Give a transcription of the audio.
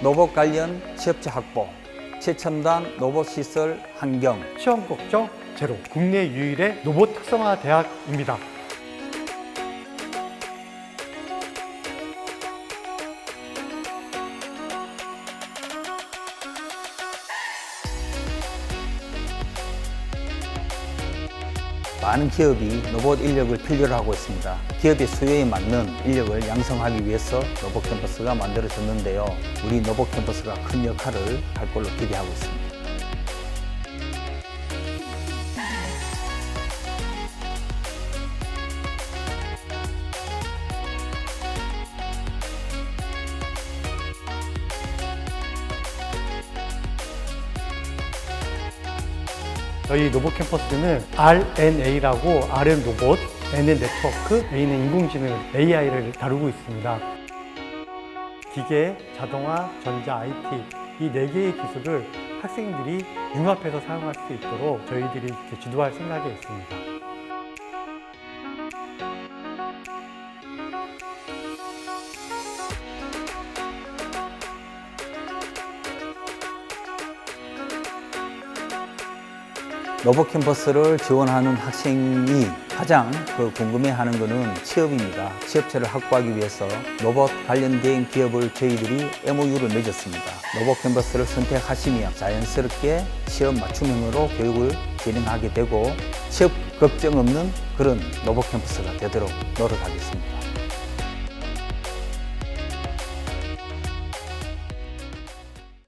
로봇 관련 취업자 확보, 최첨단 로봇 시설 환경, 시험 걱정 제로. 국내 유일의 로봇 특성화 대학입니다. 많은 기업이 로봇 인력을 필요로 하고 있습니다. 기업의 수요에 맞는 인력을 양성하기 위해서 로봇 캠퍼스가 만들어졌는데요. 우리 로봇 캠퍼스가 큰 역할을 할 걸로 기대하고 있습니다. 저희 로봇 캠퍼스는 RNA라고 R은 로봇, N은 네트워크, A는 인공지능 AI를 다루고 있습니다. 기계, 자동화, 전자, IT 이 네 개의 기술을 학생들이 융합해서 사용할 수 있도록 저희들이 주도할 생각에 있습니다. 로봇 캠퍼스를 지원하는 학생이 가장 그 궁금해하는 것은 취업입니다. 취업처를 확보하기 위해서 로봇 관련된 기업을 저희들이 MOU를 맺었습니다. 로봇 캠퍼스를 선택하시면 자연스럽게 취업 맞춤형으로 교육을 진행하게 되고 취업 걱정 없는 그런 로봇 캠퍼스가 되도록 노력하겠습니다.